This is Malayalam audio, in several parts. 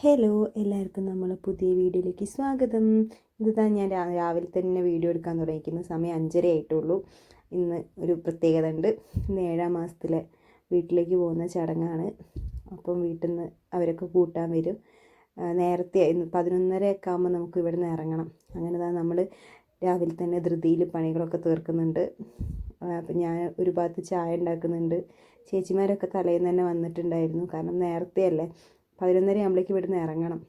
ഹലോ എല്ലാവർക്കും നമ്മളെ പുതിയ വീഡിയോയിലേക്ക് സ്വാഗതം. ഇതാ ഞാൻ രാവിലെ തന്നെ വീഡിയോ എടുക്കാൻ തുടങ്ങിയിരിക്കുന്ന. സമയം അഞ്ചര ആയിട്ടുള്ളൂ. ഇന്ന് ഒരു പ്രത്യേകത ഉണ്ട്. ഇന്ന് ഏഴാം മാസത്തിലെ വീട്ടിലേക്ക് പോകുന്ന ചടങ്ങാണ്. അപ്പം വീട്ടിൽ നിന്ന് അവരൊക്കെ കൂട്ടാൻ വരും. നേരത്തെ ഇന്ന് പതിനൊന്നര ഒക്കെ ആകുമ്പോൾ നമുക്ക് ഇവിടെ നിന്ന് ഇറങ്ങണം. അങ്ങനെ தான் നമ്മൾ രാവിലെ തന്നെ ധൃതിയിൽ പണികളൊക്കെ തീർക്കുന്നുണ്ട്. അപ്പം ഞാൻ ഒരു ഭാഗത്ത് ചായ ഉണ്ടാക്കുന്നുണ്ട്. ചേച്ചിമാരൊക്കെ തലേന്ന് തന്നെ വന്നിട്ടുണ്ടായിരുന്നു. കാരണം നേരത്തെ അല്ലേ പതിനൊന്നര ആകുമ്പോഴേക്ക് ഇവിടുന്ന് ഇറങ്ങണം.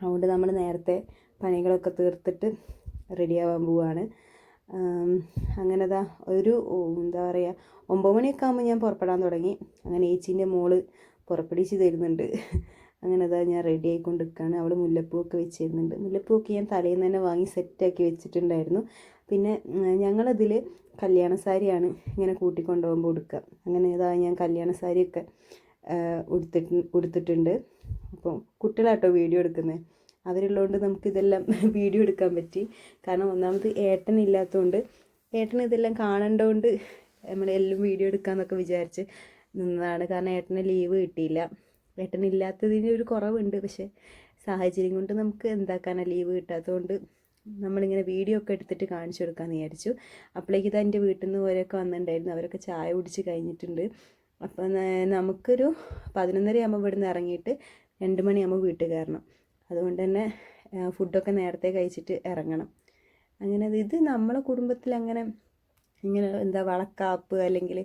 അതുകൊണ്ട് നമ്മൾ നേരത്തെ പണികളൊക്കെ തീർത്തിട്ട് റെഡിയാവാൻ ആം, അങ്ങനെ ദാ ഒരു എന്താ പറയുക ഒമ്പത് മണിയൊക്കെ ആകുമ്പോൾ ഞാൻ പുറപ്പെടാൻ തുടങ്ങി. അങ്ങനെ ഏച്ചീന്റെ മോൾ പുറപ്പെടിച്ച് തരുന്നുണ്ട്. അങ്ങനെ അതാ ഞാൻ റെഡി ആയിക്കൊണ്ട് നിൽക്കുകയാണ് അവൾ മുല്ലപ്പൂവൊക്കെ വെച്ച് തരുന്നുണ്ട് മുല്ലപ്പൂവൊക്കെ ഞാൻ തലേന്ന് തന്നെ വാങ്ങി സെറ്റാക്കി വെച്ചിട്ടുണ്ടായിരുന്നു. പിന്നെ ഞങ്ങളതിൽ കല്യാണ സാരിയാണ് ഇങ്ങനെ കൂട്ടിക്കൊണ്ടുപോകുമ്പോൾ ഉടുക്കുക അങ്ങനെ ഇതാ ഞാൻ കല്യാണ സാരിയൊക്കെ ഉടുത്തിട്ട് ഉടുത്തിട്ടുണ്ട്. അപ്പോൾ കുട്ടികളാട്ടോ വീഡിയോ എടുക്കുന്നത് അവരുള്ളതുകൊണ്ട് നമുക്കിതെല്ലാം വീഡിയോ എടുക്കാൻ പറ്റി. കാരണം ഒന്നാമത് ഏട്ടനില്ലാത്തതുകൊണ്ട് ഏട്ടൻ ഇതെല്ലാം കാണേണ്ടതുകൊണ്ട് നമ്മൾ എല്ലാം വീഡിയോ എടുക്കാമെന്നൊക്കെ വിചാരിച്ച് നിന്നതാണ്. കാരണം ഏട്ടന് ലീവ് കിട്ടിയില്ല. ഏട്ടനില്ലാത്തതിന് ഒരു കുറവുണ്ട്. പക്ഷേ സാഹചര്യം കൊണ്ട് നമുക്ക് എന്താക്കാനാണ് ലീവ് കിട്ടാത്തതുകൊണ്ട് നമ്മളിങ്ങനെ വീഡിയോ ഒക്കെ എടുത്തിട്ട് കാണിച്ചു കൊടുക്കാമെന്ന് വിചാരിച്ചു. അപ്പോഴേക്ക് ഇതാ എന്റെ വീട്ടിൽ നിന്ന് ഓരോക്കെ വന്നിട്ടുണ്ടായിരുന്നു അവരൊക്കെ ചായ കുടിച്ച് കഴിഞ്ഞിട്ടുണ്ട്. അപ്പം നമുക്കൊരു പതിനൊന്നര ആകുമ്പോൾ ഇവിടുന്ന് ഇറങ്ങിയിട്ട് രണ്ട് മണിയാകുമ്പോൾ വീട്ടിൽ കയറണം. അതുകൊണ്ട് തന്നെ ഫുഡൊക്കെ നേരത്തെ കഴിച്ചിട്ട് ഇറങ്ങണം. അങ്ങനെ ഇത് നമ്മളെ കുടുംബത്തിൽ അങ്ങനെ ഇങ്ങനെ എന്താ വളക്കാപ്പ് അല്ലെങ്കിൽ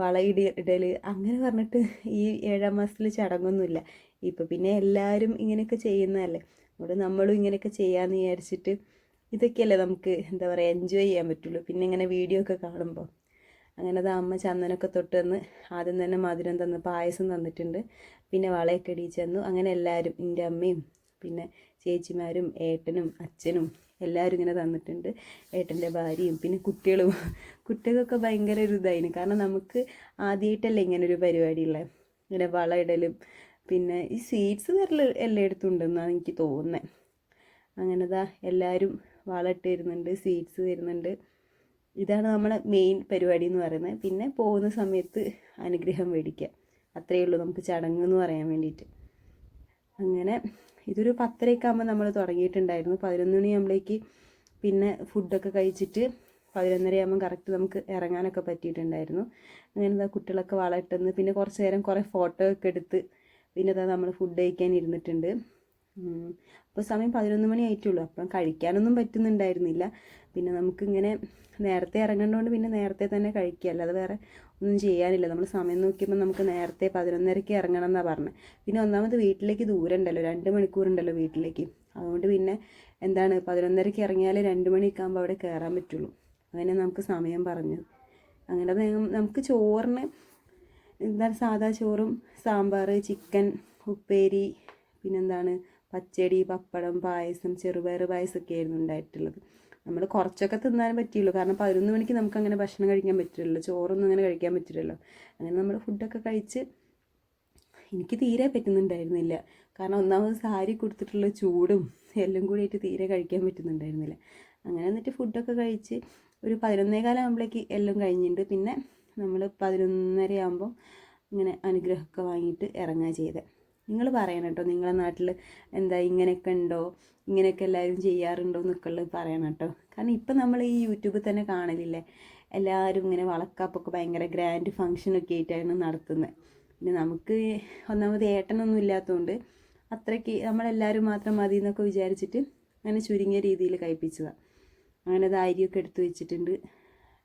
വളയിടി ഇടൽ അങ്ങനെ പറഞ്ഞിട്ട് ഈ ഏഴാം മാസത്തിൽ ചടങ്ങൊന്നുമില്ല. ഇപ്പം പിന്നെ എല്ലാവരും ഇങ്ങനെയൊക്കെ ചെയ്യുന്നതല്ലേ. അതുകൊണ്ട് നമ്മളും ഇങ്ങനെയൊക്കെ ചെയ്യാമെന്ന് വിചാരിച്ചിട്ട് ഇതൊക്കെയല്ലേ നമുക്ക് എന്താ പറയുക എൻജോയ് ചെയ്യാൻ പറ്റുള്ളൂ. പിന്നെ ഇങ്ങനെ വീഡിയോ ഒക്കെ കാണുമ്പോൾ അങ്ങനെ അത് അമ്മ ചന്ദനൊക്കെ തൊട്ട് തന്ന് ആദ്യം തന്നെ മധുരം തന്ന് പായസം തന്നിട്ടുണ്ട്. പിന്നെ വളയൊക്കെ ഇടിച്ച് തന്നു അങ്ങനെ എല്ലാവരും എന്റെ അമ്മയും പിന്നെ ചേച്ചിമാരും ഏട്ടനും അച്ഛനും എല്ലാവരും ഇങ്ങനെ തന്നിട്ടുണ്ട്. ഏട്ടന്റെ ഭാര്യയും പിന്നെ കുട്ടികളും. കുട്ടികൾക്കൊക്കെ ഭയങ്കര ഒരു ഇതായിരുന്നു കാരണം നമുക്ക് ആദ്യമായിട്ടല്ലേ ഇങ്ങനെ ഒരു പരിപാടി ഉള്ളത് ഇങ്ങനെ വള ഇടലും പിന്നെ ഈ സ്വീറ്റ്സ് വരൽ എല്ലായിടത്തും ഉണ്ടെന്നാണ് എനിക്ക് തോന്നുന്നത് അങ്ങനെതാ എല്ലാവരും വള ഇട്ട് വരുന്നുണ്ട് സ്വീറ്റ്സ് തരുന്നുണ്ട്. ഇതാണ് നമ്മളെ മെയിൻ പരിപാടി എന്ന് പറയുന്നത്. പിന്നെ പോകുന്ന സമയത്ത് അനുഗ്രഹം മേടിക്കുക അത്രയേ ഉള്ളൂ നമുക്ക് ചടങ്ങ് എന്ന് പറയാൻ വേണ്ടിയിട്ട്. അങ്ങനെ ഇതൊരു പത്തരയൊക്കെ ആകുമ്പോൾ നമ്മൾ തുടങ്ങിയിട്ടുണ്ടായിരുന്നു. പതിനൊന്ന് മണിയാകുമ്പോഴേക്ക് പിന്നെ ഫുഡൊക്കെ കഴിച്ചിട്ട് പതിനൊന്നര ആകുമ്പോൾ കറക്റ്റ് നമുക്ക് ഇറങ്ങാനൊക്കെ പറ്റിയിട്ടുണ്ടായിരുന്നു. അങ്ങനെ എന്താ കുട്ടികളൊക്കെ വളർത്തുന്നു പിന്നെ കുറച്ച് നേരം കുറേ ഫോട്ടോ ഒക്കെ എടുത്ത് പിന്നെ നമ്മൾ ഫുഡ് കഴിക്കാൻ ഇരുന്നിട്ടുണ്ട്. അപ്പോൾ സമയം പതിനൊന്ന് മണി ആയിട്ടുള്ളൂ. അപ്പം കഴിക്കാനൊന്നും പറ്റുന്നുണ്ടായിരുന്നില്ല. പിന്നെ നമുക്കിങ്ങനെ നേരത്തെ ഇറങ്ങേണ്ടതുകൊണ്ട് പിന്നെ നേരത്തെ തന്നെ കഴിക്കുക. അല്ലാതെ വേറെ ഒന്നും ചെയ്യാനില്ല. നമ്മൾ സമയം നോക്കിയപ്പോൾ നമുക്ക് നേരത്തെ പതിനൊന്നരയ്ക്ക് ഇറങ്ങണം എന്നാണ് പറഞ്ഞത് പിന്നെ ഒന്നാമത് വീട്ടിലേക്ക് ദൂരം ഉണ്ടല്ലോ രണ്ട് മണിക്കൂറുണ്ടല്ലോ വീട്ടിലേക്ക്. അതുകൊണ്ട് പിന്നെ എന്താണ് പതിനൊന്നരയ്ക്ക് ഇറങ്ങിയാൽ രണ്ട് മണിയൊക്കെ ആകുമ്പോൾ അവിടെ കയറാൻ പറ്റുള്ളൂ. അങ്ങനെ നമുക്ക് സമയം പറഞ്ഞത് അങ്ങനെ നമുക്ക് ചോറിന് എന്താണ് സാദാ ചോറും സാമ്പാർ ചിക്കൻ ഉപ്പേരി പിന്നെന്താണ് പച്ചടി പപ്പടം പായസം ചെറുപയർ പായസമൊക്കെ ആയിരുന്നു ഉണ്ടായിട്ടുള്ളത്. നമ്മൾ കുറച്ചൊക്കെ തിന്നാൻ പറ്റിയുള്ളൂ. കാരണം പതിനൊന്ന് മണിക്ക് നമുക്ക് അങ്ങനെ ഭക്ഷണം കഴിക്കാൻ പറ്റില്ലല്ലോ. ചോറൊന്നും അങ്ങനെ കഴിക്കാൻ പറ്റില്ലല്ലോ. അങ്ങനെ നമ്മൾ ഫുഡൊക്കെ കഴിച്ച് എനിക്ക് തീരെ പറ്റുന്നുണ്ടായിരുന്നില്ല. കാരണം ഒന്നാമത് സാരി കൊടുത്തിട്ടുള്ള ചൂടും എല്ലാം കൂടിയിട്ട് തീരെ കഴിക്കാൻ പറ്റുന്നുണ്ടായിരുന്നില്ല. അങ്ങനെ എന്നിട്ട് ഫുഡൊക്കെ കഴിച്ച് ഒരു പതിനൊന്നേ കാലമാകുമ്പോഴേക്ക് എല്ലാം കഴിഞ്ഞിട്ടുണ്ട്. പിന്നെ നമ്മൾ പതിനൊന്നര ആകുമ്പോൾ ഇങ്ങനെ അനുഗ്രഹമൊക്കെ വാങ്ങിയിട്ട് ഇറങ്ങുക ചെയ്തത്. നിങ്ങൾ പറയണം കേട്ടോ. നിങ്ങളെ നാട്ടിൽ എന്താ ഇങ്ങനെയൊക്കെ ഉണ്ടോ? ഇങ്ങനെയൊക്കെ എല്ലാവരും ചെയ്യാറുണ്ടോ എന്നൊക്കെ ഉള്ളത് പറയണം കേട്ടോ. കാരണം ഇപ്പം നമ്മൾ ഈ യൂട്യൂബിൽ തന്നെ കാണലില്ലേ? എല്ലാവരും ഇങ്ങനെ വളക്കാപ്പൊക്കെ ഭയങ്കര ഗ്രാൻഡ് ഫങ്ഷനൊക്കെ ആയിട്ടാണ് നടത്തുന്നത് പിന്നെ നമുക്ക് ഒന്നാമത് ഏട്ടനൊന്നും ഇല്ലാത്തതുകൊണ്ട് അത്രയ്ക്ക് നമ്മളെല്ലാവരും മാത്രം മതി എന്നൊക്കെ വിചാരിച്ചിട്ട് അങ്ങനെ ചുരുങ്ങിയ രീതിയിൽ കഴിപ്പിച്ചതാണ് അങ്ങനെ അത് എടുത്ത് വെച്ചിട്ടുണ്ട്.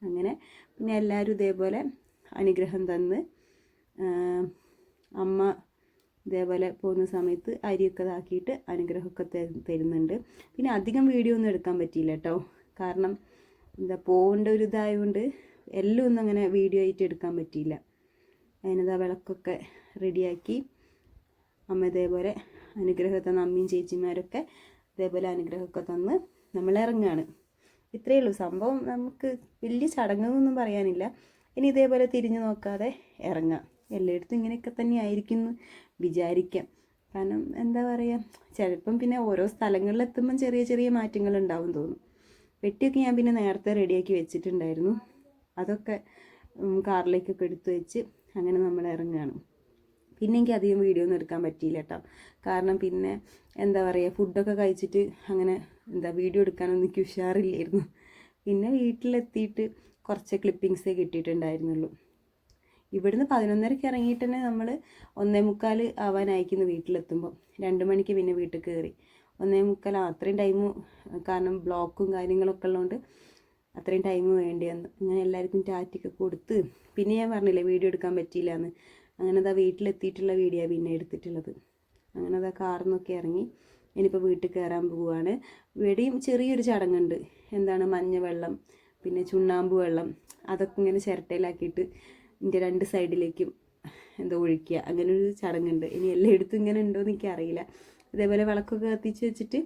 അങ്ങനെ പിന്നെ എല്ലാവരും ഇതേപോലെ അനുഗ്രഹം തന്ന് അമ്മ ഇതേപോലെ പോകുന്ന സമയത്ത് അരിയൊക്കെ ഇതാക്കിയിട്ട് അനുഗ്രഹമൊക്കെ തരുന്നുണ്ട്. പിന്നെ അധികം വീഡിയോ ഒന്നും എടുക്കാൻ പറ്റിയില്ല കേട്ടോ. കാരണം എന്താ പോകേണ്ട ഒരു ഇതായതുകൊണ്ട് എല്ലാം ഒന്നും അങ്ങനെ വീഡിയോ ആയിട്ട് എടുക്കാൻ പറ്റിയില്ല. അതിനതാ വിളക്കൊക്കെ റെഡിയാക്കി അമ്മ ഇതേപോലെ അനുഗ്രഹമൊക്കെ തന്ന അമ്മയും ചേച്ചിമാരൊക്കെ ഇതേപോലെ അനുഗ്രഹമൊക്കെ തന്ന് നമ്മൾ ഇറങ്ങുകയാണ് ഇത്രയേ ഉള്ളൂ. സംഭവം നമുക്ക് വലിയ ചടങ്ങെന്നൊന്നും പറയാനില്ല. ഇനി ഇതേപോലെ തിരിഞ്ഞു നോക്കാതെ ഇറങ്ങാം. എല്ലായിടത്തും ഇങ്ങനെയൊക്കെ തന്നെ ആയിരിക്കും എന്ന് വിചാരിക്കാം. കാരണം എന്താ പറയുക ചിലപ്പം പിന്നെ ഓരോ സ്ഥലങ്ങളിലെത്തുമ്പം ചെറിയ ചെറിയ മാറ്റങ്ങൾ ഉണ്ടാവും തോന്നും. വെട്ടിയൊക്കെ ഞാൻ പിന്നെ നേരത്തെ റെഡിയാക്കി വെച്ചിട്ടുണ്ടായിരുന്നു. അതൊക്കെ കാറിലേക്കൊക്കെ എടുത്തു വെച്ച് അങ്ങനെ നമ്മൾ ഇറങ്ങുകയാണ്. പിന്നെ എനിക്ക് അധികം വീഡിയോ ഒന്നും എടുക്കാൻ പറ്റിയില്ല കേട്ടോ. കാരണം പിന്നെ എന്താ പറയുക ഫുഡൊക്കെ കഴിച്ചിട്ട് അങ്ങനെ എന്താ വീഡിയോ എടുക്കാനൊന്നും എനിക്ക് ഉഷാറില്ലായിരുന്നു. പിന്നെ വീട്ടിലെത്തിയിട്ട് കുറച്ച് ക്ലിപ്പിങ്സേ കിട്ടിയിട്ടുണ്ടായിരുന്നുള്ളൂ ഇവിടുന്ന് പതിനൊന്നരയ്ക്ക് ഇറങ്ങിയിട്ട് തന്നെ നമ്മൾ ഒന്നേ മുക്കാൽ ആവാനായിരിക്കുന്നു വീട്ടിലെത്തുമ്പോൾ രണ്ട് മണിക്ക് പിന്നെ വീട്ടിൽ കയറി ഒന്നേ മുക്കാൽ അത്രയും ടൈം കാരണം ബ്ലോക്കും കാര്യങ്ങളൊക്കെ ഉള്ളതുകൊണ്ട് അത്രയും ടൈം വേണ്ടി വന്നു. അങ്ങനെ എല്ലാവർക്കും ടാറ്റൊക്കെ കൊടുത്ത് പിന്നെ ഞാൻ പറഞ്ഞില്ലേ വീഡിയോ എടുക്കാൻ പറ്റിയില്ല എന്ന് അങ്ങനെ അതാ വീട്ടിലെത്തിയിട്ടുള്ള വീഡിയോ പിന്നെ എടുത്തിട്ടുള്ളത്. അങ്ങനെ അതാ കാറിൽ നിന്നൊക്കെ ഇറങ്ങി ഇനിയിപ്പോൾ വീട്ടിൽ കയറാൻ പോവുകയാണ് ഇവിടെയും ചെറിയൊരു ചടങ്ങുണ്ട്. എന്താണ് മഞ്ഞ വെള്ളം പിന്നെ ചുണ്ണാമ്പ് വെള്ളം അതൊക്കെ ഇങ്ങനെ ചിരട്ടയിലാക്കിയിട്ട് ഇതിന്റെ രണ്ട് സൈഡിലേക്കും എന്തോ ഒഴിക്കുക അങ്ങനെ ഒരു ചടങ്ങുണ്ട്. ഇനി എല്ലായിടത്തും ഇങ്ങനെ ഉണ്ടോ എന്ന് എനിക്കറിയില്ല. ഇതേപോലെ വിളക്കൊക്കെ കത്തിച്ച് വെച്ചിട്ട്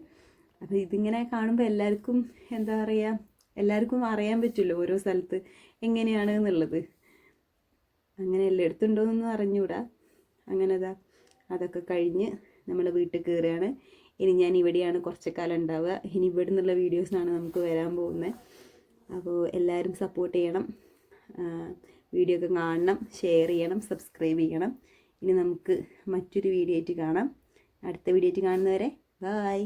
അപ്പോൾ ഇതിങ്ങനെ കാണുമ്പോൾ എല്ലാവർക്കും എന്താ പറയുക എല്ലാവർക്കും അറിയാൻ പറ്റുമല്ലോ ഓരോ സ്ഥലത്ത് എങ്ങനെയാണ് എന്നുള്ളത്. അങ്ങനെ എല്ലായിടത്തും ഉണ്ടോയെന്നൊന്നും അറിഞ്ഞൂടാ അങ്ങനെ അതാ അതൊക്കെ കഴിഞ്ഞ് നമ്മൾ വീട്ടിൽ കയറുകയാണ്. ഇനി ഞാൻ ഇവിടെയാണ് കുറച്ച് കാലം ഉണ്ടാവുക. ഇനി ഇവിടെ നിന്നുള്ള വീഡിയോസാണ് നമുക്ക് വരാൻ പോകുന്നത്. അപ്പോൾ എല്ലാവരും സപ്പോർട്ട് ചെയ്യണം. വീഡിയോ ഒക്കെ കാണണം ഷെയർ ചെയ്യണം സബ്സ്ക്രൈബ് ചെയ്യണം. ഇനി നമുക്ക് മറ്റൊരു വീഡിയോ ആയിട്ട് കാണാം. അടുത്ത വീഡിയോ ആയിട്ട് കാണുന്നവരെ ബായ്